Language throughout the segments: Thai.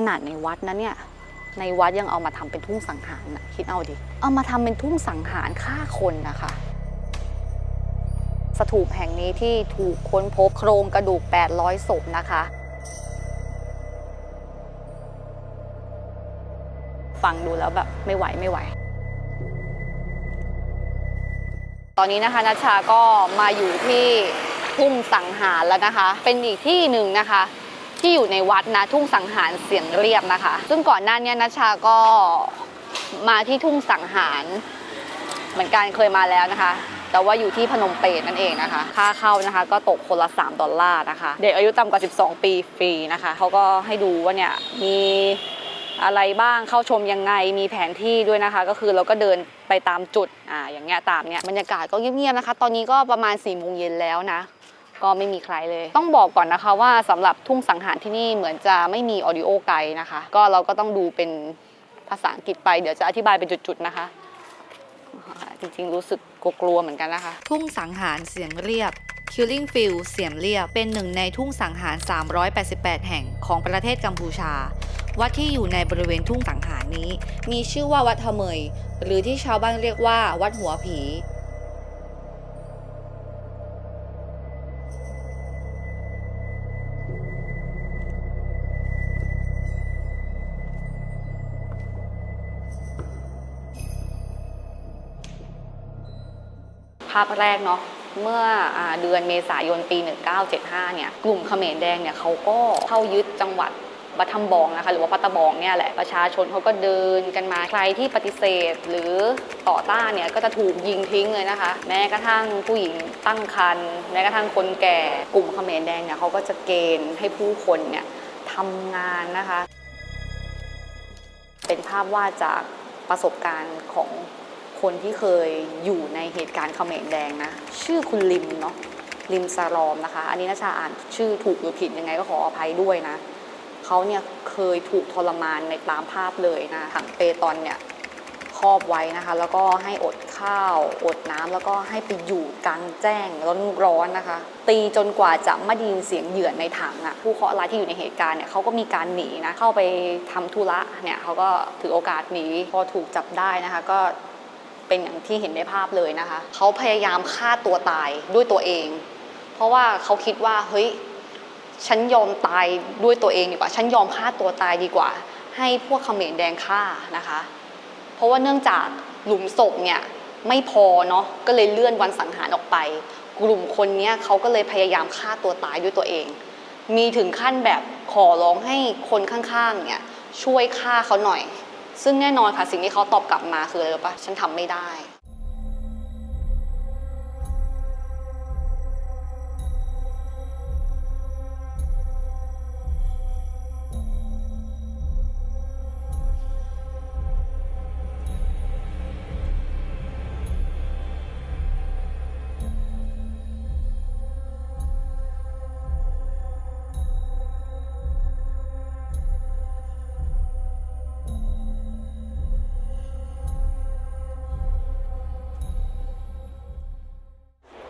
ขนาดในวัดนะเนี่ย ในวัดยังเอามาทำเป็นทุ่งสังหารนะคิดเอาดิ เอามาทำเป็นทุ่งสังหารฆ่าคนนะคะ สถูปแห่งนี้ที่ถูกค้นพบโครงกระดูก 800ศพนะคะ ฟังดูแล้วแบบไม่ไหวไม่ไหวตอนนี้นะคะนัชชาก็มาอยู่ที่ทุ่งสังหารแล้วนะคะ เป็นอีกที่หนึ่งนะคะ ที่อยู่ในวัดนะทุ่งสังหารเสียงเรียบนะคะ ซึ่งก่อนหน้านี้นัชชาก็มาที่ทุ่งสังหาร เหมือนกันเคยมาแล้วนะคะ แต่ว่าอยู่ที่พนมเปญนั่นเองนะคะ ค่าเข้านะคะก็ตกคนละ 3 ดอลลาร์นะคะ เด็กอายุต่ำกว่า 12 ปีฟรีนะคะเขาก็ให้ดูว่าเนี่ยมีอะไรบ้างเข้าชมยังไงมีแผนที่ด้วยนะคะ ก็คือเราก็เดินไปตามจุดอ่าอย่างเงี้ยตามเนี้ยบรรยากาศก็เงียบๆนะคะ ตอนนี้ก็ประมาณ4ี่โมงเย็นแล้วนะ ก็ไม่มีใครเลย ต้องบอกก่อนนะคะว่าสำหรับทุ่งสังหารที่นี่เหมือนจะไม่มีออดิโอไกด์นะคะ ก็เราก็ต้องดูเป็นภาษาอังกฤษไปเดี๋ยวจะอธิบายเป็นจุดๆนะคะ จริงๆรู้สึกกลัวๆเหมือนกันนะคะ ทุ่งสังหารเสียงเรียบ Killing Field เสียมเรียบเป็นหนึ่งในทุ่งสังหาร 388 แห่งของประเทศกัมพูชา วัดที่อยู่ในบริเวณทุ่งสังหารนี้ มีชื่อว่าวัดทะเมย หรือที่ชาวบ้านเรียกว่าวัดหัวผี ภาพแรกเนาะเมื่ออเดือนเมษายนปี 1975 เนี่ย กลุ่มเขมรแดงเนี่ยเขาก็เข้ายึดจังหวัดบัตทัมบองนะคะหรือว่าปัตตบองเนี่ยแหละประชาชนเขาก็เดินกันมาใครที่ปฏิเสธ หรือต่อต้านเนี่ยก็จะถูกยิงทิ้งเลยนะคะ แม้กระทั่งผู้หญิงตั้งครรภ์แม้กระทั่งคนแก่กลุ่มเขมรแดงเนี่ยเขาก็จะเกณฑ์ให้ผู้คนเนี่ยทำงานนะคะ เป็นภาพวาดจากประสบการณ์ของ คนที่เคยอยู่ในเหตุการณ์เขมรแดงนะ ชื่อคุณลิมเนาะลิมซารอมนะคะ อันนี้นาชาอ่านชื่อถูกหรือผิดยังไงก็ขออภัยด้วยนะเขาเนี่ยเคยถูกทรมานในตามภาพเลยนะถังเปตอนเนี่ยครอบไว้นะคะ แล้วก็ให้อดข้าว อดน้ำแล้วก็ให้ไปอยู่กลางแจ้งร้อนร้อนๆนะคะ ตีจนกว่าจะไม่ได้ยินเสียงเหยื่อในถังอะผู้เคราะห์ร้ายที่อยู่ในเหตุการณ์เนี่ยเขาก็มีการหนีนะเข้าไปทำธุระเนี่ยเขาก็ถือโอกาสหนีพอถูกจับได้นะคะ ก็ เป็นอย่างที่เห็นในภาพเลยนะคะ เขาพยายามฆ่าตัวตายด้วยตัวเอง เพราะว่าเขาคิดว่าเฮ้ยฉันยอมตายด้วยตัวเองดีกว่า ฉันยอมฆ่าตัวตายดีกว่า ให้พวกเขมรแดงฆ่านะคะ เพราะว่าเนื่องจากหลุมศพเนี่ยไม่พอเนาะก็เลยเลื่อนวันสังหารออกไป กลุ่มคนเนี้ยเขาก็เลยพยายามฆ่าตัวตายด้วยตัวเอง มีถึงขั้นแบบขอร้องให้คนข้างๆเนี่ยช่วยฆ่าเขาหน่อย ซึ่งแน่นอนค่ะสิ่งที่เขาตอบกลับมาคืออะไรรู้ปะฉันทำไม่ได้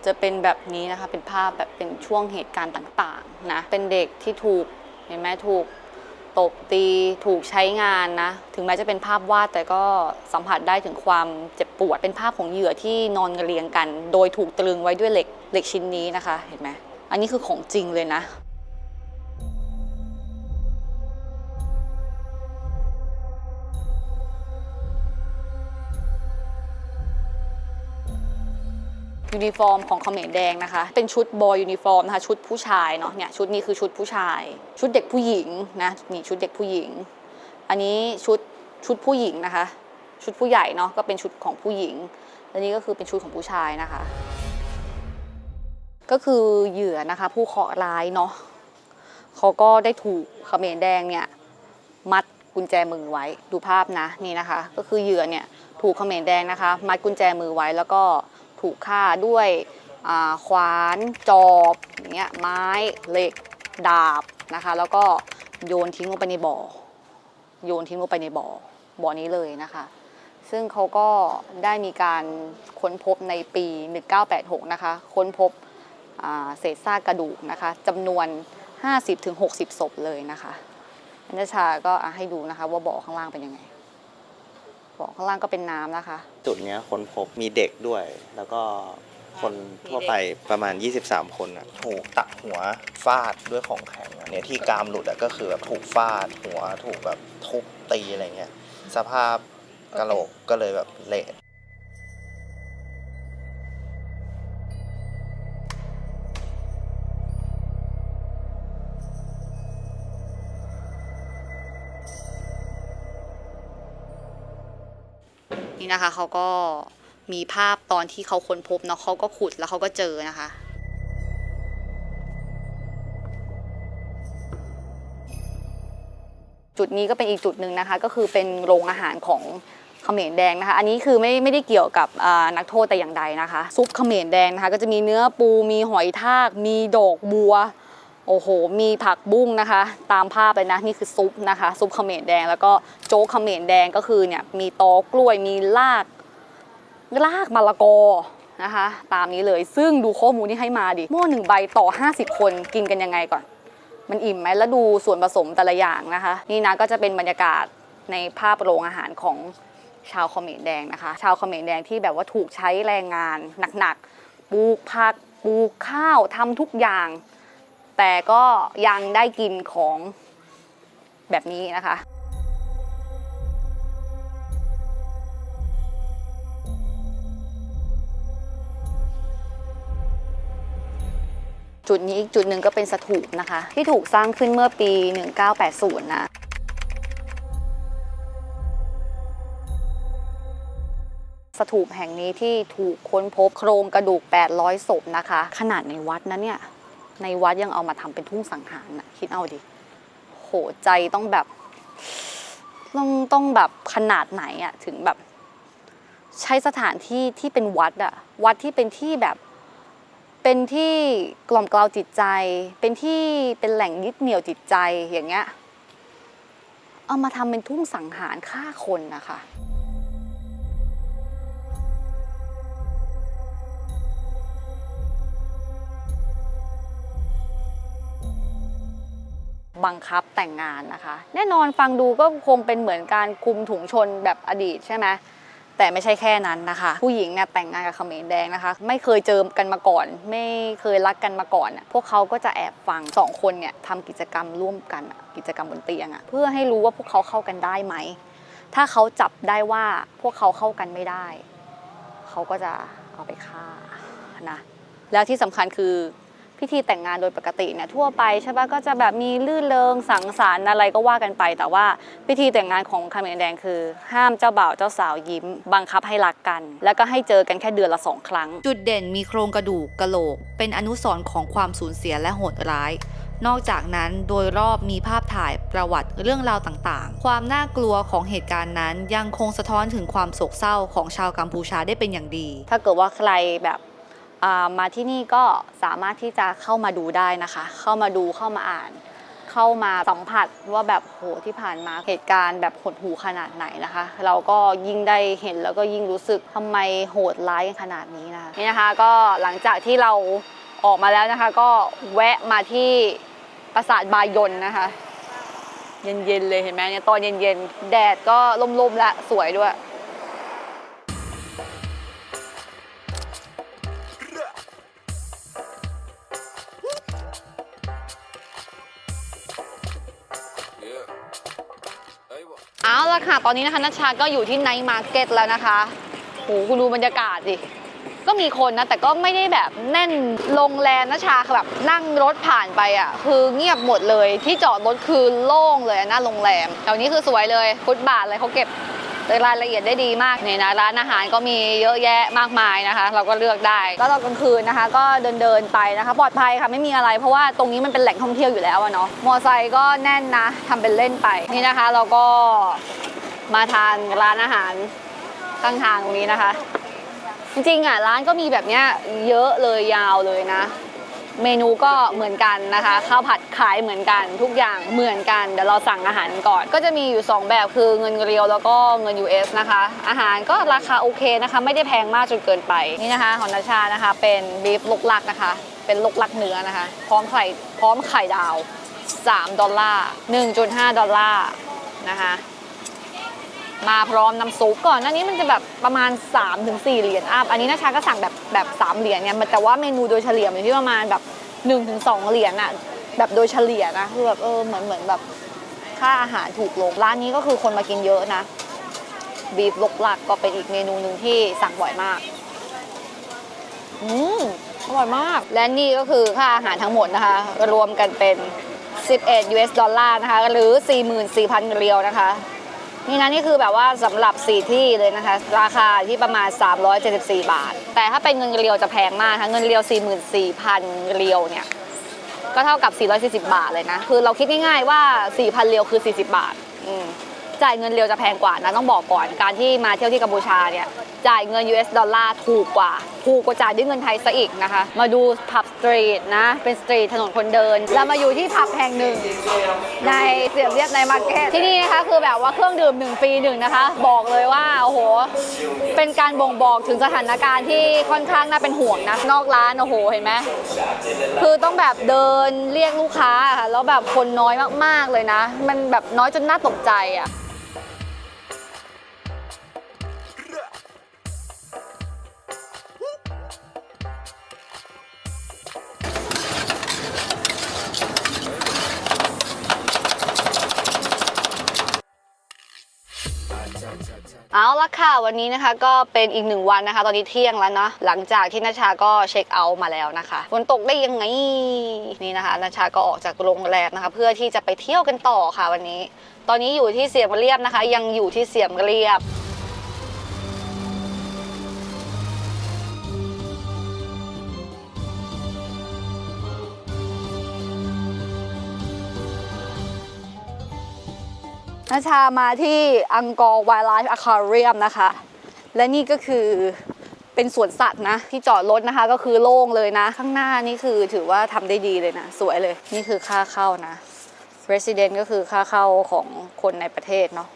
จะเป็นแบบนี้นะคะ เป็นภาพแบบเป็นช่วงเหตุการณ์ต่างๆนะ เป็นเด็กที่ถูกเห็นไหมถูกตบตีถูกใช้งานนะ ถึงแม้จะเป็นภาพวาดแต่ก็สัมผัสได้ถึงความเจ็บปวด เป็นภาพของเหยื่อที่นอนเรียงกัน โดยถูกตรึงไว้ด้วยเหล็กเหล็กชิ้นนี้นะคะ เห็นไหมอันนี้คือของจริงเลยนะ ยูนิฟอร์มของเขมรแดงนะคะ เป็นชุดบอยยูนิฟอร์มนะคะ ชุดผู้ชายเนาะเนี่ยชุดนี้คือชุดผู้ชาย ชุดเด็กผู้หญิงนะนี่ชุดเด็กผู้หญิง อันนี้ชุดชุดผู้หญิงนะคะ ชุดผู้ใหญ่เนาะก็เป็นชุดของผู้หญิงอันนี้ก็คือเป็นชุดของผู้ชายนะคะ ก็คือเหยื่อนะคะ ผู้เคราะห์ร้ายเนาะเขาก็ได้ถูกเขมรแดงเนี่ยมัดกุญแจมือไว้ดูภาพนะนี่นะคะ ก็คือเหยื่อเนี่ยถูกเขมรแดงนะคะ มัดกุญแจมือไว้แล้วก็ ถูกฆ่าด้วยขวานจอบอย่างเงี้ยไม้เหล็กดาบนะคะ แล้วก็โยนทิ้งลงไปในบ่อ โยนทิ้งลงไปในบ่อบ่อนี้เลยนะคะ ซึ่งเขาก็ได้มีการค้นพบในปี 1986 นะคะ ค้นพบเศษซากกระดูกนะคะจำนวน 50-60 ศพเลยนะคะอัญชาก็ให้ดูนะคะว่าบ่อข้างล่างเป็นยังไง บ่อข้างล่างก็เป็นน้ำนะคะ จุดเนี้ยค้นพบมีเด็กด้วย แล้วก็คนทั่วไปประมาณ 23 คนอะถูกตัดหัวฟาดด้วยของแข็งอะเนี่ยที่กรามหลุดอะก็คือแบบถูกฟาดหัวถูกแบบทุบตีอะไรเงี้ยสภาพกะโหลกก็เลยแบบเละ นี่นะคะเขาก็มีภาพตอนที่เขาค้นพบเนาะเขาก็ขุดแล้วเขาก็เจอนะคะจุดนี้ก็เป็นอีกจุดหนึ่งนะคะ ก็คือเป็นโรงอาหารของเขมรแดงนะคะ อันนี้คือไม่ไม่ได้เกี่ยวกับนักโทษแต่อย่างใดนะคะ ซุปเขมรแดงนะคะ ก็จะมีเนื้อปูมีหอยทาก มีดอกบัว โอ้โห มีผักบุ้งนะคะ ตามภาพเลยนะ นี่คือซุปนะคะ ซุปเขมรแดง แล้วก็โจ๊กเขมรแดงก็คือเนี่ย มีตอกล้วย มีลากลากมะละกอนะคะ ตามนี้เลย ซึ่งดูข้อมูลที่ให้มาดิ หม้อหนึ่งใบต่อ 50 คนกินกันยังไงก่อน มันอิ่มไหมแล้วดูส่วนผสมแต่ละอย่างนะคะ นี่นะก็จะเป็นบรรยากาศในภาพโรงอาหารของชาวเขมรแดงนะคะ ชาวเขมรแดงที่แบบว่าถูกใช้แรงงานหนักๆ ปลูกผัก ปลูกข้าวทำทุกอย่าง แต่ก็ยังได้กินของแบบนี้นะคะจุดนี้อีกจุดหนึ่งก็เป็นสถูปนะคะ ที่ถูกสร้างขึ้นเมื่อปี 1980 นะ สถูปแห่งนี้ที่ถูกค้นพบโครงกระดูก 800 ศพนะคะ ขนาดในวัดนะเนี่ย ในวัดยังเอามาทำเป็นทุ่งสังหารนะคิดเอาดิโหใจต้องแบบ ต้องต้องแบบขนาดไหนอะถึงแบบ ใช้สถานที่ที่เป็นวัดอะวัดที่เป็นที่แบบ เป็นที่กล่อมกล่าวจิตใจ เป็นที่เป็นแหล่งยึดเหนี่ยวจิตใจอย่างเงี้ยเอามาทำเป็นทุ่งสังหารฆ่าคนนะคะ บังคับแต่งงานนะคะ แน่นอนฟังดูก็คงเป็นเหมือนการคุมถุงชนแบบอดีตใช่ไหมแต่ไม่ใช่แค่นั้นนะคะ ผู้หญิงเนี่ยแต่งงานกับเขมรแดงนะคะ ไม่เคยเจอกันมาก่อน ไม่เคยรักกันมาก่อนน่ะพวกเขาก็จะแอบฟังสองคนเนี่ยทำกิจกรรมร่วมกันกิจกรรมบนเตียงอะเพื่อให้รู้ว่าพวกเขาเข้ากันได้ไหม ถ้าเขาจับได้ว่าพวกเขาเข้ากันไม่ได้ เขาก็จะเอาไปฆ่านะแล้วที่สำคัญคือ พิธีแต่งงานโดยปกติเนี่ยทั่วไปใช่ปะก็จะแบบมีลื่นเริงสังสรรค์อะไรก็ว่ากันไป แต่ว่าพิธีแต่งงานของเขมรแดงคือ ห้ามเจ้าบ่าวเจ้าสาวยิ้ม บังคับให้รักกัน แล้วก็ให้เจอกันแค่เดือนละสองครั้ง จุดเด่นมีโครงกระดูกกะโหลก เป็นอนุสรณ์ของความสูญเสียและโหดร้าย นอกจากนั้นโดยรอบมีภาพถ่ายประวัติเรื่องราวต่างๆ ความน่ากลัวของเหตุการณ์นั้นยังคงสะท้อนถึงความโศกเศร้าของชาวกัมพูชาได้เป็นอย่างดี ถ้าเกิดว่าใครแบบ มาที่นี่ก็สามารถที่จะเข้ามาดูได้นะคะ เข้ามาดูเข้ามาอ่าน เข้ามาสัมผัสว่าแบบโหที่ผ่านมาเหตุการณ์แบบหดหูขนาดไหนนะคะ เราก็ยิ่งได้เห็นแล้วก็ยิ่งรู้สึกทำไมโหดร้ายขนาดนี้นะคะนี่นะคะก็หลังจากที่เราออกมาแล้วนะคะ ก็แวะมาที่ปราสาทบายนนะคะ เย็นๆเลยเห็นไหมเนี่ยตอนเย็นๆแดดก็ล่มๆและสวยด้วย เอาละค่ะ ตอนนี้นะคะนัชชาก็อยู่ที่ไนท์มาร์เก็ตแล้วนะคะโหคุณดูบรรยากาศดิก็มีคนนะ แต่ก็ไม่ได้แบบแน่นโรงแรมนัชชาคือแบบนั่งรถผ่านไปอะ คือเงียบหมดเลยที่จอดรถคือโล่งเลยนะหน้าโรงแรมแถวนี้คือสวยเลยฟุตบาทเลยเขาเก็บ รายละเอียดได้ดีมากเนี่ยนะร้านอาหารก็มีเยอะแยะมากมายนะคะ เราก็เลือกได้แล้วตอนกลางคืนนะคะ ก็เดินเดินไปนะคะ ปลอดภัยค่ะไม่มีอะไร เพราะว่าตรงนี้มันเป็นแหล่งท่องเที่ยวอยู่แล้วเนาะมอไซค์ก็แน่นนะทำเป็นเล่นไปนี่นะคะ เราก็มาทานร้านอาหารข้างทางตรงนี้นะคะ จริงๆอะร้านก็มีแบบเนี้ยเยอะเลยยาวเลยนะ เมนูก็เหมือนกันนะคะข้าวผัดขายเหมือนกันทุกอย่างเหมือนกันเดี๋ยวเราสั่งอาหารก่อน ก็จะมีอยู่ 2 แบบคือเงินเรียวแล้วก็เงิน US นะคะ อาหารก็ราคาโอเคนะคะ ไม่ได้แพงมากจนเกินไปนี่นะคะของนาชานะคะ เป็นบีฟลูกลักนะคะ เป็นลูกลักเนื้อนะคะ พร้อมไข่พร้อมไข่ดาว 3 ดอลลาร์1.5 ดอลลาร์นะคะ มาพร้อมน้ำซุปก่อนหน้านี้มันจะแบบประมาณ 3-4 เหรียญอัพอันนี้นะชาก็สั่งแบบแบบ 3 เหรียญเนี่ยแต่ว่าเมนูโดยเฉลี่ยอยู่ที่ประมาณแบบ 1-2 เหรียญอะแบบโดยเฉลี่ยนะคือแบบเออเหมือนเหมือนแบบค่าอาหารถูกลงร้านนี้ก็คือคนมากินเยอะนะบีฟลกหลักก็เป็นอีกเมนูหนึ่งที่สั่งบ่อยมากอืมอร่อยมาก และนี่ก็คือค่าอาหารทั้งหมดนะคะ รวมกันเป็น 11 US ดอลลาร์นะคะ หรือ 44,000เรียวนะคะ นี่นะนี่คือแบบว่าสำหรับ 4 ที่เลยนะคะ ราคาที่ประมาณ 374 บาท แต่ถ้าเป็นเงินเรียวจะแพงมากนะคะเงินเรียว 44,000 เรียวเนี่ยก็เท่ากับ 440 บาทเลยนะ คือเราคิดง่ายๆว่า 4,000 เรียวคือ 40 บาท อืม จ่ายเงินเรียวจะแพงกว่านะต้องบอกก่อนการที่มาเที่ยวที่กัมพูชาเนี่ยจ่ายเงิน US ดอลลาร์ถูกกว่า ถูกกว่าจ่ายด้วยเงินไทยซะอีกนะคะ มาดูผับสตรีทนะ เป็นสตรีทถนนคนเดินเรามาอยู่ที่ผับแห่งหนึ่ง ในเสียมเรียบในมาร์เก็ตที่นี่นะคะคือแบบว่าเครื่องดื่มหนึ่งฟรีหนึ่งนะคะ บอกเลยว่าโอ้โห เป็นการบ่งบอกถึงสถานการณ์ที่ค่อนข้างน่าเป็นห่วงนะนอกร้านโอ้โหเห็นไหมคือต้องแบบเดินเรียกลูกค้าค่ะแล้วแบบคนน้อยมากๆเลยนะ มันแบบน้อยจนน่าตกใจอะ ค่ะวันนี้นะคะก็เป็นอีกหนึ่งวันนะคะ ตอนนี้เที่ยงแล้วเนาะหลังจากที่นาชาก็เช็คเอาท์มาแล้วนะคะฝนตกได้ยังไงนี่นะคะนาชาก็ออกจากโรงแรมนะคะ เพื่อที่จะไปเที่ยวกันต่อค่ะวันนี้ ตอนนี้อยู่ที่เสียมเรียบนะคะ ยังอยู่ที่เสียมเรียบ นาชามาที่อังกอร์ไวล์ไลฟ์อะคาเรียมนะคะ และนี่ก็คือเป็นสวนสัตว์นะ ที่จอดรถนะคะก็คือโล่งเลยนะ ข้างหน้านี่คือถือว่าทำได้ดีเลยนะ สวยเลย นี่คือค่าเข้านะ Resident ก็คือค่าเข้าของคนในประเทศเนาะ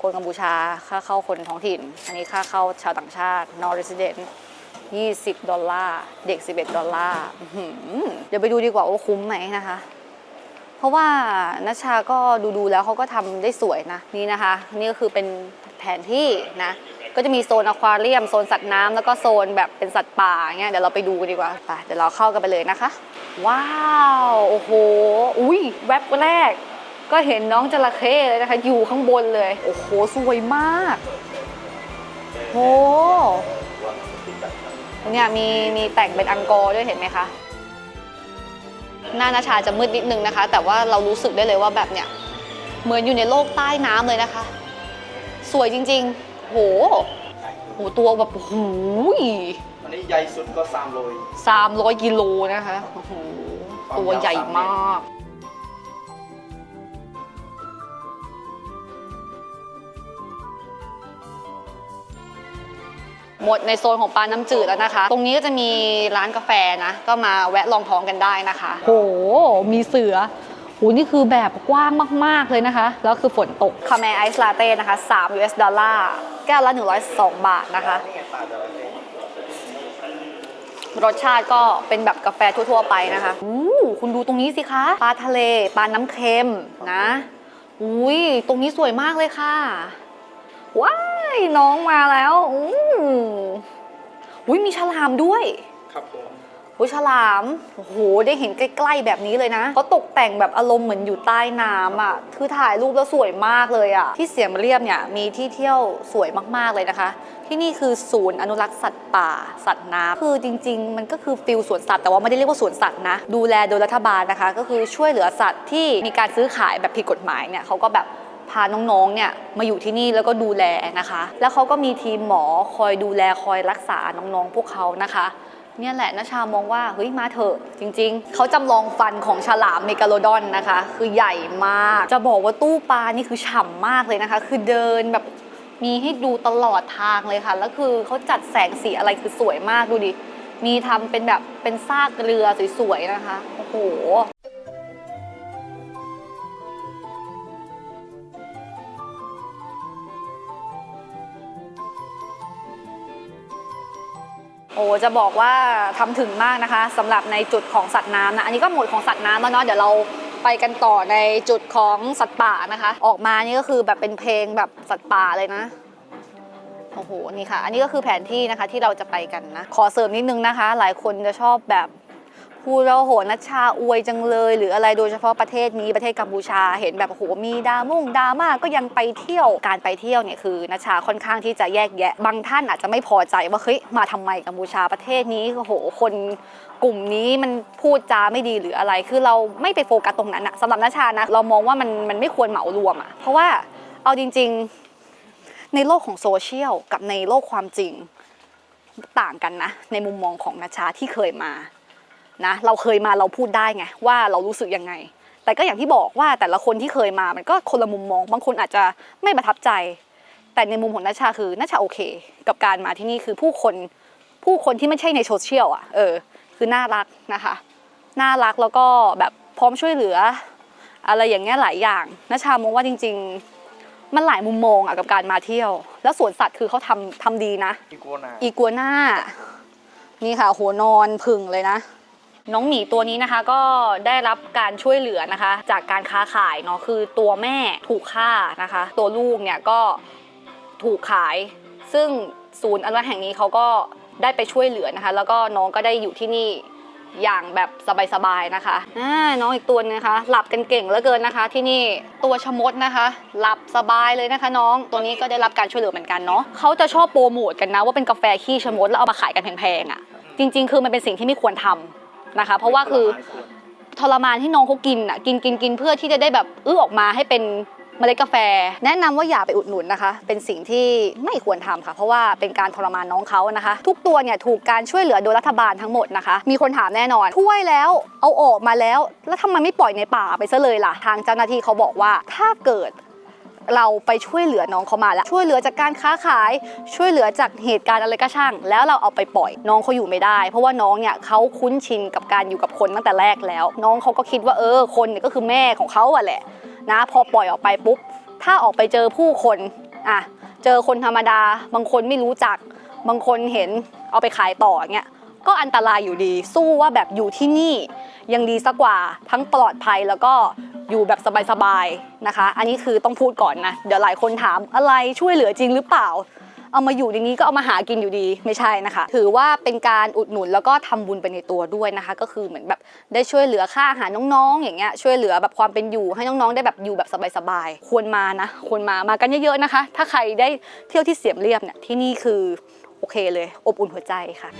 คนกัมพูชาค่าเข้าคนท้องถิ่น อันนี้ค่าเข้าชาวต่างชาติ non resident 20 ดอลลาร์ เด็ก 11 ดอลลาร์เดี๋ยวไปดูดีกว่าว่าคุ้มไหมนะคะ เพราะว่านัชชาก็ดูดูๆแล้วเขาก็ทำได้สวยนะนี่นะคะ นี่ก็คือเป็นแผนที่นะ ก็จะมีโซนอควาเรียมโซนสัตว์น้ำแล้วก็โซนแบบเป็นสัตว์ป่าเงี้ยเดี๋ยวเราไปดูกันดีกว่าไปเดี๋ยวเราเข้ากันไปเลยนะคะ ว้าวโอ้โหอุ้ยแวบแรก ก็เห็นน้องจระเข้เลยนะคะ อยู่ข้างบนเลยโอ้โหสวยมากโหเนี่ยมีมีแต่งเป็นอังกอร์ด้วยเห็นไหมคะ หน้านาชาจะมืดนิดนึงนะคะ แต่ว่าเรารู้สึกได้เลยว่าแบบเนี้ยเหมือนอยู่ในโลกใต้น้ำเลยนะคะ สวยจริง ๆ โหโหตัวแบบโอ้โหอันนี้ใหญ่สุดก็3โลสามร้อยกิโลนะคะโอ้โหตัวใหญ่มาก หมดในโซนของปลาน้ำจืดแล้วนะคะ ตรงนี้ก็จะมีร้านกาแฟนะ ก็มาแวะลองท้องกันได้นะคะ โห มีเสือโหนี่คือแบบกว้างมาก ๆ เลยนะคะ แล้วคือฝนตกคาเมไอซ์ลาเต้นะคะ3 US ดอลลาร์แก้วละ 102 บาทนะคะ รสชาติก็เป็นแบบกาแฟทั่ว ๆ ไปนะคะอู้คุณดูตรงนี้สิคะ ปลาทะเล ปลาน้ำเค็มนะ อุ้ย ตรงนี้สวยมากเลยค่ะ ว้า ยน้องมาแล้วอู้อุ้ยมีฉลามด้วย ครับผมโอ้ยฉลาม โอ้โห ได้เห็นใกล้ๆแบบนี้เลยนะเขาตกแต่งแบบอารมณ์เหมือนอยู่ใต้น้ำอะ คือถ่ายรูปแล้วสวยมากเลยอะ ที่เสียมเรียบเนี่ยมีที่เที่ยวสวยมากๆเลยนะคะ ที่นี่คือศูนย์อนุรักษ์สัตว์ป่า สัตว์น้ำคือจริง ๆ มันก็คือฟิลสวนสัตว์แต่ว่าไม่ได้เรียกว่าสวนสัตว์นะ ดูแลโดยรัฐบาลนะคะ ก็คือช่วยเหลือสัตว์ที่มีการซื้อขายแบบผิดกฎหมายเนี่ยเขาก็แบบพาน้องๆเนี่ยมาอยู่ที่นี่แล้วก็ดูแลนะคะ แล้วเขาก็มีทีมหมอคอยดูแลคอยรักษาน้องๆพวกเขานะคะเนี่ยแหละนชามองว่าเฮ้ยมาเถอะจริง ๆ เขาจำลองฟันของฉลามเมกาโลดอนนะคะ คือใหญ่มากจะบอกว่าตู้ปลานี่คือฉ่ำมากเลยนะคะ คือเดินแบบมีให้ดูตลอดทางเลยค่ะ แล้วคือเขาจัดแสงสีอะไรคือสวยมากดูดิมีทำเป็นแบบเป็นซากเรือสวยๆนะคะโอ้โห โอ้จะบอกว่าทำถึงมากนะคะสำหรับในจุดของสัตว์น้ำนะอันนี้ก็หมดของสัตว์น้ำแล้วเนาะเดี๋ยวเราไปไปกันต่อในจุดของสัตว์ป่านะคะ ออกมานี่ก็คือแบบเป็นเพลงแบบสัตว์ป่าเลยนะโอ้โหนี่ค่ะ อันนี้ก็คือแผนที่นะคะที่เราจะไปกันนะ ขอเสริมนิดนึงนะคะ หลายคนจะชอบแบบ พูดแล้วโหนัชชาอวยจังเลย หรืออะไรโดยเฉพาะประเทศนี้ประเทศกัมพูชาเห็นแบบโหมีดามุ่งดาม่าก็ยังไปเที่ยวการไปเที่ยวเนี่ยคือนัชชาค่อนข้างที่จะแยกแยะ บางท่านอาจจะไม่พอใจว่าเฮ้ยมาทำไมกัมพูชาประเทศนี้โอ้โหคนกลุ่มนี้มันพูดจาไม่ดีหรืออะไร คือเราไม่ไปโฟกัสตรงนั้นอะสำหรับนัชชานะเรามองว่ามันมันไม่ควรเหมารวมอะเพราะว่าเอาจริง ๆ ในโลกของโซเชียลกับในโลกความจริงต่างกันนะ ในมุมมองของนัชชาที่เคยมา นะเราเคยมาเราพูดได้ไงว่าเรารู้สึกยังไง แต่ก็อย่างที่บอกว่าแต่ละคนที่เคยมามันก็คนละมุมมอง บางคนอาจจะไม่ประทับใจ แต่ในมุมของนัชชาคือนัชชาโอเค กับการมาที่นี่คือผู้คนผู้คนที่ไม่ใช่ในโซเชียลอะเออคือน่ารักนะคะน่ารักแล้วก็แบบพร้อมช่วยเหลือ อะไรอย่างเงี้ยหลายอย่างนัชชามองว่าจริง ๆ มันหลายมุมมองอะกับการมาเที่ยว แล้วสวนสัตว์คือเขาทำทำดีนะ อีกัวนาอีกัวน่านี่ค่ะหัวนอนผึ่งเลยนะ น้องหมีตัวนี้นะคะก็ได้รับการช่วยเหลือนะคะ จากการค้าขายเนาะคือตัวแม่ถูกฆ่านะคะ ตัวลูกเนี่ยก็ถูกขาย ซึ่งศูนย์อนุรักษ์แห่งนี้เขาก็ได้ไปช่วยเหลือนะคะ แล้วก็น้องก็ได้อยู่ที่นี่อย่างแบบสบายๆนะคะน้องอีกตัวนึงนะคะ หลับกันเก่งเหลือเกินนะคะ ที่นี่ตัวชมดนะคะ หลับสบายเลยนะคะ น้องตัวนี้ก็ได้รับการช่วยเหลือเหมือนกันเนาะเขาจะชอบโปรโมทกันนะว่าเป็นกาแฟขี้ชมดแล้วเอามาขายกันแพงๆอะ่ะ จริง ๆ คือมันเป็นสิ่งที่ไม่ควรทำ นะคะ เพราะว่าคือทรมานที่น้องเขากินอะกินกินกินเพื่อที่จะได้แบบอื้อออกมาให้เป็นเมล็ดกาแฟ แนะนำว่าอย่าไปอุดหนุนนะคะ เป็นสิ่งที่ไม่ควรทำค่ะ เพราะว่าเป็นการทรมานน้องเขานะคะ ทุกตัวเนี่ยถูกการช่วยเหลือโดยรัฐบาลทั้งหมดนะคะ มีคนถามแน่นอนช่วยแล้วเอาออกมาแล้ว แล้วทำไมไม่ปล่อยในป่าไปซะเลยล่ะ ทางเจ้าหน้าที่เขาบอกว่าถ้าเกิด เราไปช่วยเหลือน้องเขามาแล้ว ช่วยเหลือจากการค้าขาย ช่วยเหลือจากเหตุการณ์อะไรก็ช่าง แล้วเราเอาไปปล่อย น้องเขาอยู่ไม่ได้ เพราะว่าน้องเนี่ยเขาคุ้นชินกับการอยู่กับคนตั้งแต่แรกแล้ว น้องเขาก็คิดว่าเออคนเนี่ยก็คือแม่ของเขาอะแหละนะพอปล่อยออกไปปุ๊บ ถ้าออกไปเจอผู้คนอะเจอคนธรรมดา บางคนไม่รู้จัก บางคนเห็นเอาไปขายต่อเงี้ยก็อันตรายอยู่ดี สู้ว่าแบบอยู่ที่นี่ยังดีสักกว่าทั้งปลอดภัยแล้วก็ อยู่แบบสบายๆนะคะ อันนี้คือต้องพูดก่อนนะ เดี๋ยวหลายคนถามอะไรช่วยเหลือจริงหรือเปล่า เอามาอยู่ในนี้ก็เอามาหากินอยู่ดีไม่ใช่นะคะ ถือว่าเป็นการอุดหนุนแล้วก็ทำบุญไปในตัวด้วยนะคะ ก็คือเหมือนแบบได้ช่วยเหลือค่าอาหารน้องๆ อย่างเงี้ยช่วยเหลือแบบความเป็นอยู่ให้น้องๆ ได้แบบอยู่แบบสบายๆ ควรมานะควรมามากันเยอะๆนะคะ ถ้าใครได้เที่ยวที่เสียมเรียบเนี่ยที่นี่คือโอเคเลย อบอุ่นหัวใจค่ะ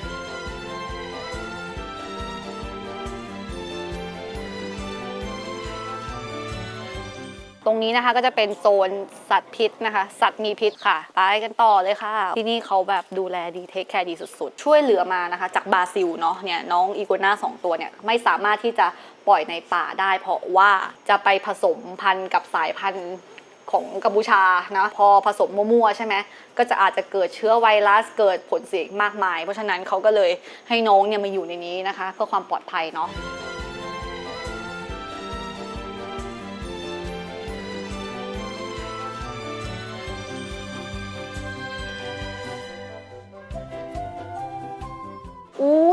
ตรงนี้นะคะก็จะเป็นโซนสัตว์พิษนะคะ สัตว์มีพิษค่ะไปกันต่อเลยค่ะ ที่นี่เขาแบบดูแลดีเทคแคร์ดีสุดๆ ช่วยเหลือมานะคะ จากบราซิลเนาะเนี่ยน้องอีกัวน่าสองตัวเนี่ยไม่สามารถที่จะปล่อยในป่าได้ เพราะว่าจะไปผสมพันธุ์กับสายพันธุ์ของกัมพูชานะพอผสมมั่วๆใช่ไหมก็จะอาจจะเกิดเชื้อไวรัสเกิดผลเสียมากมาย เพราะฉะนั้นเขาก็เลยให้น้องเนี่ยมาอยู่ในนี้นะคะ เพื่อความปลอดภัยเนาะ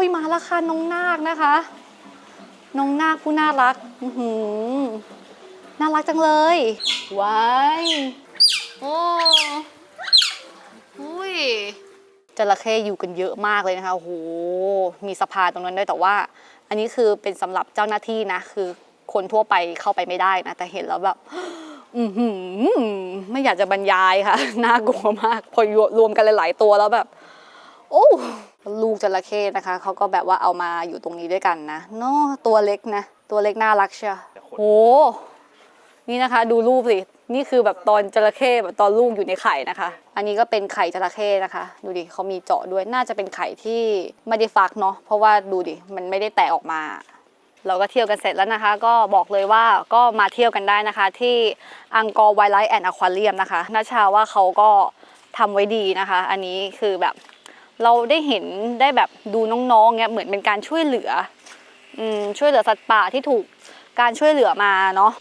ยมาแล้วค่ะน้องนาคนะคะ น้องนาคผู้น่ารักอื้อหือน่ารักจังเลยว้ายโอ้อุ้ยจระเข้อยู่กันเยอะมากเลยนะคะโอ้โหมีสะพานตรงนั้นด้วยแต่ว่า อันนี้คือเป็นสำหรับเจ้าหน้าที่นะ คือคนทั่วไปเข้าไปไม่ได้นะ แต่เห็นแล้วแบบอือหือไม่อยากจะบรรยายค่ะ น่ากลัวมาก พอรวมกันหลาย ๆ ตัวแล้วแบบ โอ้ลูก จระเข้นะคะเขาก็แบบว่าเอามาอยู่ตรงนี้ด้วยกันนะเนาะตัวเล็กนะ ตัวเล็กน่ารักเชียวโหนี่นะคะ ดูรูปสินี่คือแบบตอนจระเข้แบบตอนลูกอยู่ในไข่นะคะ อันนี้ก็เป็นไข่จระเข้นะคะ ดูดิเขามีเจาะด้วยน่าจะเป็นไข่ที่ไม่ได้ฟักเนาะเพราะว่าดูดิมันไม่ได้แตกออกมา เราก็เที่ยวกันเสร็จแล้วนะคะ ก็บอกเลยว่าก็มาเที่ยวกันได้นะคะ ที่อังกอร์ไวไลท์แอนด์อควาเรียมนะคะนาชาว่าเขาก็ทำไว้ดีนะคะ อันนี้คือแบบ เราได้เห็นได้แบบดูน้องๆเนี่ยเหมือนเป็นการช่วยเหลืออืมช่วยเหลือสัตว์ป่าที่ถูกการช่วยเหลือมาเนาะ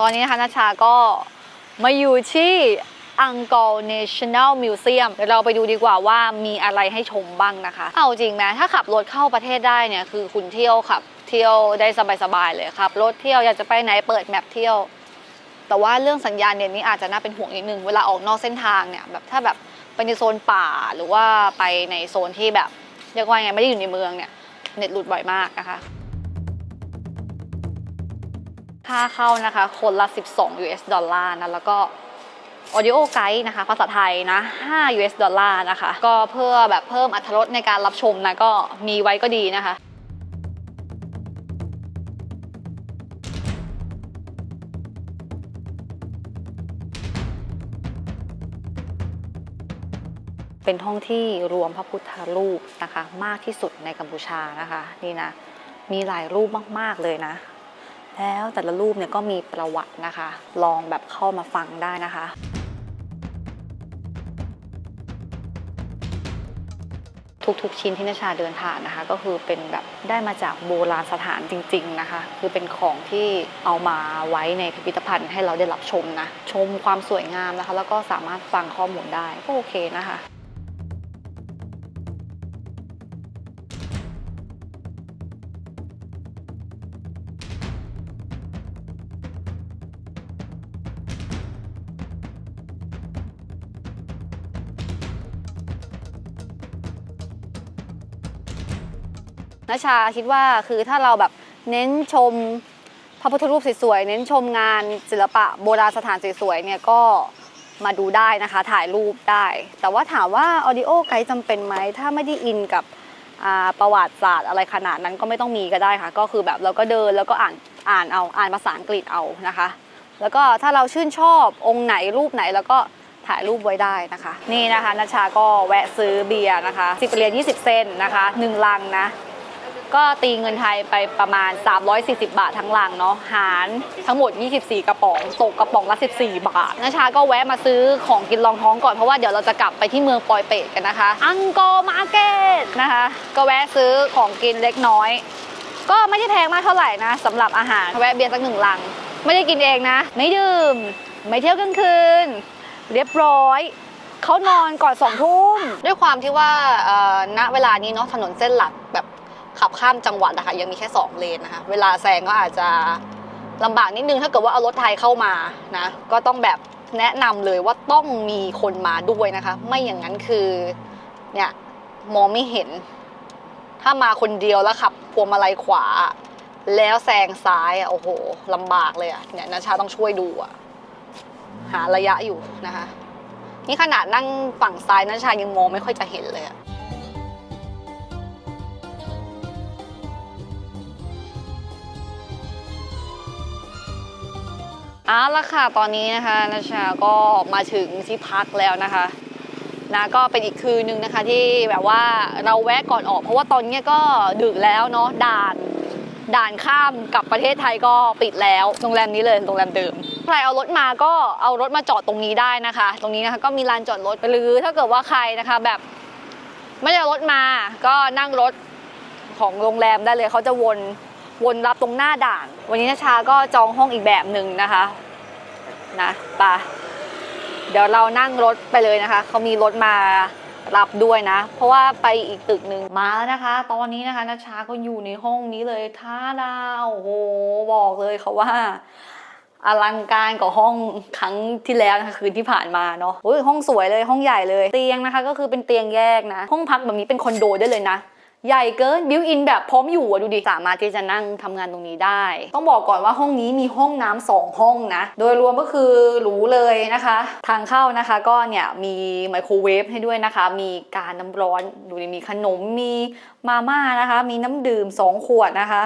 ตอนนี้นะคะนาชาก็มาอยู่ที่อังกอร์ National Museum เดี๋ยวเราไปดูดีกว่าว่ามีอะไรให้ชมบ้างนะคะ เอาจริงไหมถ้าขับรถเข้าประเทศได้เนี่ยคือคุณเที่ยวขับ เที่ยวได้สบายๆเลยครับรถเที่ยวอยากจะไปไหนเปิดแมปเที่ยว แต่ว่าเรื่องสัญญาณเน็ตนี้อาจจะน่าเป็นห่วงนิดนึง เวลาออกนอกเส้นทางเนี่ยแบบถ้าแบบไปในโซนป่าหรือว่าไปในโซนที่แบบเรียกว่าไงไม่ได้อยู่ในเมืองเนี่ยเน็ตหลุดบ่อยมากนะคะค่าเข้านะคะคนละ 12 US ดอลลาร์นะแล้วก็ audio guide นะคะ ภาษาไทยนะ 5 US ดอลลาร์นะคะ ก็เพื่อแบบเพิ่มอรรถรสในการรับชมนะ ก็มีไว้ก็ดีนะคะ เป็นห้องที่รวมพระพุทธรูปนะคะมากที่สุดในกัมพูชานะคะนี่นะมีหลายรูปมากๆเลยนะ แล้วแต่ละรูปเนี่ยก็มีประวัตินะคะ ลองแบบเข้ามาฟังได้นะคะทุกๆชิ้นที่นาชาเดินผ่านนะคะ ก็คือเป็นแบบได้มาจากโบราณสถานจริง ๆนะคะ คือเป็นของที่เอามาไว้ในพิพิธภัณฑ์ให้เราได้รับชมนะ ชมความสวยงามนะคะ แล้วก็สามารถฟังข้อมูลได้ก็โอเคนะคะ นชาคิดว่าคือถ้าเราแบบเน้นชมพระพุทธรูปสวยๆ เน้นชมงานศิลปะโบราณสถานสวยๆ เนี่ยก็มาดูได้นะคะ ถ่ายรูปได้ แต่ว่าถามว่าออดิโอไกด์จำเป็นไหม ถ้าไม่ได้อินกับประวัติศาสตร์อะไรขนาดนั้นก็ไม่ต้องมีก็ได้ค่ะ ก็คือแบบเราก็เดินแล้วก็อ่านอ่านเอาอ่านภาษาอังกฤษเอานะคะ แล้วก็ถ้าเราชื่นชอบองค์ไหนรูปไหนแล้วก็ถ่ายรูปไว้ได้นะคะ นี่นะคะนัชชาก็แวะซื้อเบียร์นะคะ10เหรียญ20 เซนนะคะหนึ่งลังนะ ก็ตีเงินไทยไปประมาณ 340 บาททั้งลังเนาะหารทั้งหมด 24 กระป๋องตกกระป๋องละ 14 บาทนะชาก็แวะมาซื้อของกินรองท้องก่อนเพราะว่าเดี๋ยวเราจะกลับไปที่เมืองปอยเปตกันนะคะ อังกอร์มาร์เก็ตนะคะ ก็แวะซื้อของกินเล็กน้อย ก็ไม่ได้แพงมากเท่าไหร่นะสำหรับอาหารแวะเบียร์สักหนึ่งลัง ไม่ได้กินเองนะ ไม่ดื่ม ไม่เที่ยวกลางคืน เรียบร้อยเขานอนก่อนสองทุ่มด้วยความที่ว่าณเวลานี้เนาะถนนเส้นหลักแบบ ขับข้ามจังหวัดนะคะยังมีแค่ 2 เลนนะคะ เวลาแซงก็อาจจะลำบากนิดนึงถ้าเกิดว่าเอารถไทยเข้ามานะก็ต้องแบบแนะนำเลยว่าต้องมีคนมาด้วยนะคะ ไม่อย่างนั้นคือเนี่ยมองไม่เห็น ถ้ามาคนเดียวแล้วขับพวงมาลัยขวา แล้วแซงซ้ายอะโอ้โหลำบากเลยอะเนี่ยนาชาต้องช่วยดูอะหาระยะอยู่นะคะ นี่ขนาดนั่งฝั่งซ้ายนัชชายังมองไม่ค่อยจะเห็นเลยอะ เอาละค่ะตอนนี้นะคะนัชชาก็มาถึงที่พักแล้วนะคะนะก็เป็นอีกคืนนึงนะคะที่แบบว่าเราแวะก่อนออก เพราะว่าตอนนี้ก็ดึกแล้วเนาะด่านด่านข้ามกับประเทศไทยก็ปิดแล้วโรงแรมนี้เลยโรงแรมเดิมใครเอารถมาก็เอารถมาจอดตรงนี้ได้นะคะ ตรงนี้นะคะก็มีลานจอดรถหรือถ้าเกิดว่าใครนะคะแบบไม่ได้เอารถมาก็นั่งรถของโรงแรมได้เลยเขาจะวนวนรับตรงหน้าด่าน วันนี้นชาก็จองห้องอีกแบบหนึ่งนะคะ นะปะเดี๋ยวเรานั่งรถไปเลยนะคะ เขามีรถมารับด้วยนะ เพราะว่าไปอีกตึกหนึ่งมาแล้วนะคะ ตอนนี้นะคะนชาก็อยู่ในห้องนี้เลยท่าดาวโอ้โหบอกเลยค่ะว่าอลังการกว่าห้องครั้งที่แล้วนะคะคืนที่ผ่านมาเนาะห้องสวยเลยห้องใหญ่เลย เตียงนะคะ ก็คือเป็นเตียงแยกนะ ห้องพักแบบนี้เป็นคอนโดได้เลยนะ ใหญ่เกินบิวอินแบบพร้อมอยู่อะดูดิสามารถที่จะนั่งทำงานตรงนี้ได้ ต้องบอกก่อนว่าห้องนี้มีห้องน้ำสองห้องนะ โดยรวมก็คือหรูเลยนะคะ ทางเข้านะคะก็เนี่ยมีไมโครเวฟให้ด้วยนะคะ มีการน้ำร้อนดูดิมีขนมมีมาม่านะคะ มีน้ำดื่มสองขวดนะคะ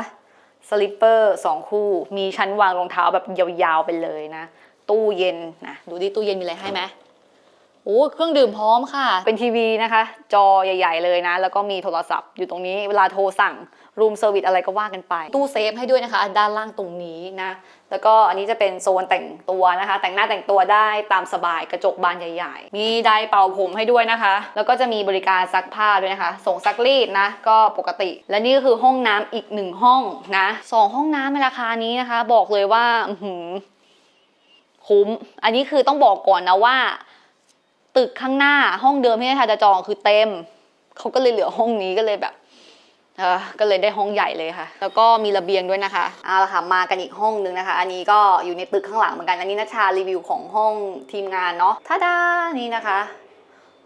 สลิปเปอร์สองคู่ มีชั้นวางรองเท้าแบบยาวๆไปเลยนะ ตู้เย็นนะดูดิตู้เย็นมีอะไรให้ไหม โอ้เครื่องดื่มพร้อมค่ะ เป็นทีวีนะคะ จอใหญ่ ๆ เลยนะ แล้วก็มีโทรศัพท์อยู่ตรงนี้ เวลาโทรสั่งรูมเซอร์วิสอะไรก็ว่ากันไป ตู้เซฟให้ด้วยนะคะ ด้านล่างตรงนี้นะ แล้วก็อันนี้จะเป็นโซนแต่งตัวนะคะ แต่งหน้าแต่งตัวได้ตามสบายกระจกบานใหญ่ ๆ มีไดร์เป่าผมให้ด้วยนะคะ แล้วก็จะมีบริการซักผ้าด้วยนะคะ ส่งซักรีดนะ ก็ปกติ และนี่ก็คือห้องน้ำอีกหนึ่งห้องนะสองห้องน้ำในราคานี้นะคะ บอกเลยว่า อื้อหือคุ้ม อันนี้คือต้องบอกก่อนนะว่า ตึกข้างหน้าห้องเดิมที่นาชาจะจองคือเต็มเขาก็เลยเหลือห้องนี้ก็เลยแบบเออก็เลยได้ห้องใหญ่เลยค่ะ แล้วก็มีระเบียงด้วยนะคะเอาละค่ะมากันอีกห้องนึงนะคะ อันนี้ก็อยู่ในตึกข้างหลังเหมือนกัน อันนี้นัชชารีวิวของห้องทีมงานเนาะท่าดานี่นะคะ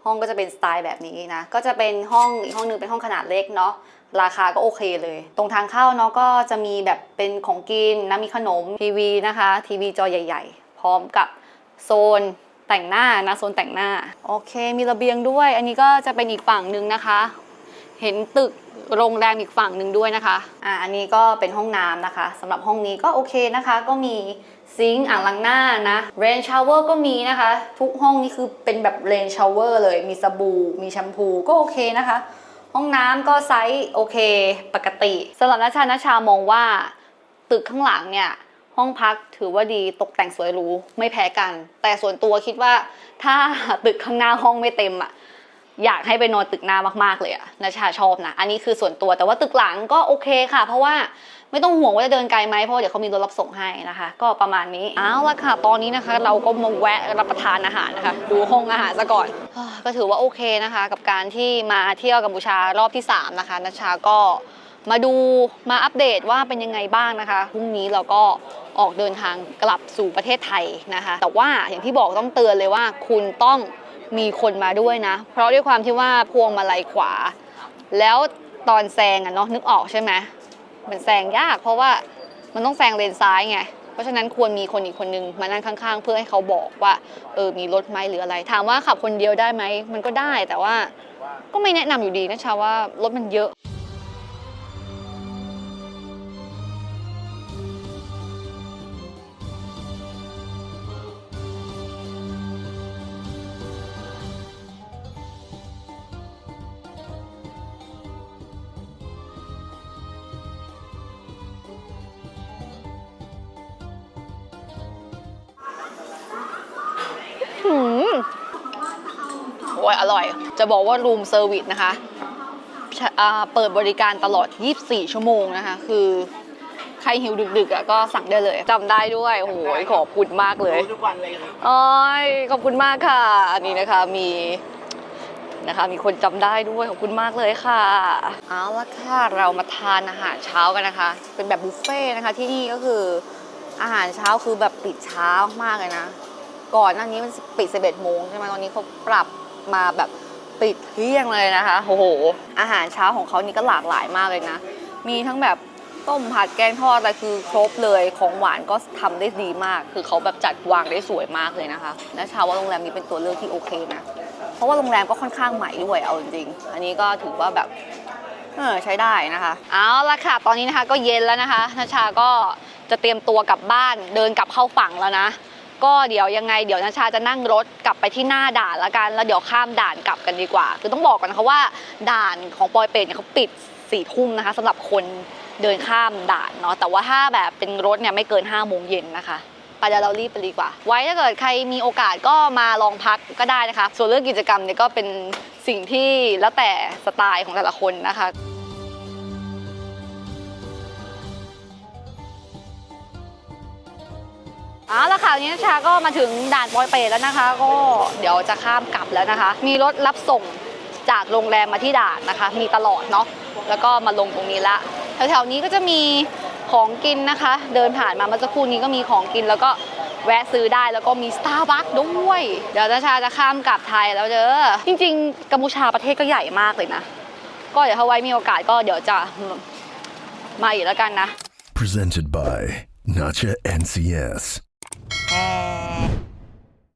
ห้องก็จะเป็นสไตล์แบบนี้นะ ก็จะเป็นห้องอีกห้องนึงเป็นห้องขนาดเล็กเนาะ ราคาก็โอเคเลย ตรงทางเข้าเนาะก็จะมีแบบเป็นของกินนะมีขนมทีวีนะคะ ทีวีจอใหญ่ ๆ พร้อมกับโซน แต่งหน้านะโซนแต่งหน้า โอเคมีระเบียงด้วย อันนี้ก็จะเป็นอีกฝั่งหนึ่งนะคะ เห็นตึกโรงแรมอีกฝั่งหนึ่งด้วยนะคะอ่าอันนี้ก็เป็นห้องน้ำนะคะสำหรับห้องนี้ก็โอเคนะคะ ก็มีซิงค์อ่างล้างหน้านะเรนชาวเวอร์ก็มีนะคะ ทุกห้องนี่คือเป็นแบบเรนชาวเวอร์เลย มีสบู่ มีแชมพูก็โอเคนะคะ ห้องน้ำก็ไซส์โอเค ปกติสำหรับนัชชานัชชามองว่า ตึกข้างหลังเนี่ย ห้องพักถือว่าดีตกแต่งสวยหรูไม่แพ้กัน แต่ส่วนตัวคิดว่าถ้าตึกข้างหน้าห้องไม่เต็มอะอยากให้ไปนอนตึกหน้ามากๆเลยอะนาชาชอบนะ อันนี้คือส่วนตัวแต่ว่าตึกหลังก็โอเคค่ะ เพราะว่าไม่ต้องห่วงว่าจะเดินไกลไหมเพราะว่าเดี๋ยวเขามีรถรับส่งให้นะคะ ก็ประมาณนี้เอาละค่ะ ตอนนี้นะคะ เราก็มาแวะรับประทานอาหารนะคะ ดูห้องอาหารซะก่อนอ่าก็ถือว่าโอเคนะคะ กับการที่มาเที่ยวกัมพูชารอบที่ 3 นะคะนาชาก็ มาดูมาอัปเดตว่าเป็นยังไงบ้างนะคะพรุ่งนี้เราก็ออกเดินทางกลับสู่ประเทศไทยนะคะ แต่ว่าอย่างที่บอกต้องเตือนเลยว่า คุณต้องมีคนมาด้วยนะ เพราะด้วยความที่ว่าพวงมาลัยขวา แล้วตอนแซงอะเนาะนึกออกใช่ไหมมันแซงยาก เพราะว่ามันต้องแซงเลนซ้ายไงเพราะฉะนั้นควรมีคนอีกคนนึงมานั่งข้างๆ เพื่อให้เขาบอกว่าเออมีรถไหมหรืออะไร ถามว่าขับคนเดียวได้ไหมมันก็ได้แต่ว่าก็ไม่แนะนำอยู่ดีนะชาว่ารถมันเยอะ จะบอกว่ารูมเซอร์วิสนะคะชะอ่าเปิดบริการตลอด 24 ชั่วโมงนะคะ คือใครหิวดึกๆอะก็สั่งได้เลยจำได้ด้วยโอ้โหขอบคุณมากเลยทุกวันเลยครับโอ้ยขอบคุณมากค่ะ อันนี้นะคะมีนะคะ มีคนจำได้ด้วยขอบคุณมากเลยค่ะเอาละค่ะเรามาทานอาหารเช้ากันนะคะ เป็นแบบบุฟเฟ่ต์นะคะที่นี่ก็คืออาหารเช้าคือแบบปิดเช้ามากเลยนะ ก่อนหน้านี้มันปิด 11โมงใช่ไหมตอนนี้เขาปรับมาแบบ ปิดเที่ยงเลยนะคะโอ้โห อาหารเช้าของเขานี่ก็หลากหลายมากเลยนะ มีทั้งแบบต้มผัดแกงทอดอะไรคือครบเลยของหวานก็ทำได้ดีมาก คือเขาแบบจัดวางได้สวยมากเลยนะคะ และชาวว่าโรงแรมนี้เป็นตัวเลือกที่โอเคนะ เพราะว่าโรงแรมก็ค่อนข้างใหม่ด้วยเอาจริงๆ อันนี้ก็ถือว่าแบบเออใช้ได้นะคะ เอาละค่ะ ตอนนี้นะคะก็เย็นแล้วนะคะนาชาก็จะเตรียมตัวกลับบ้านเดินกลับเข้าฝั่งแล้วนะ ก็เดี๋ยวยังไงเดี๋ยวนาชาจะนั่งรถกลับไปที่หน้าด่านละกัน แล้วเดี๋ยวข้ามด่านกลับกันดีกว่า คือต้องบอกก่อนนะคะว่าด่านของปอยเปรตเนี่ยเขาปิดสี่ทุ่มนะคะสำหรับคนเดินข้ามด่านเนาะแต่ว่าถ้าแบบเป็นรถเนี่ยไม่เกิน5้าโมงเย็นนะคะไปเดี๋ยวเรารีบไปดีกว่า ไว้ถ้าเกิดใครมีโอกาสก็มาลองพักก็ได้นะคะ ส่วนเรื่องกิจกรรมเนี่ยก็เป็นสิ่งที่แล้วแต่สไตล์ของแต่ละคนนะคะ เอาละค่ะวันนี้นชาก็มาถึงด่านปอยเปรตแล้วนะคะ ก็เดี๋ยวจะข้ามกลับแล้วนะคะ มีรถรับส่งจากโรงแรมมาที่ด่านนะคะ มีตลอดเนาะแล้วก็มาลงตรงนี้ละแถวๆนี้ก็จะมีของกินนะคะ เดินผ่านมาเมื่อสักครู่นี้ก็มีของกินแล้วก็แวะซื้อได้แล้วก็มีสตาร์บัคด้วย เดี๋ยวนชาจะข้ามกลับไทยแล้วเด้อจริง ๆกัมพูชาประเทศก็ใหญ่มากเลยนะ ก็เดี๋ยวถ้าไว้มีโอกาสก็เดี๋ยวจะมาอีกแล้วกันนะ Presented by Nacha NCS. é,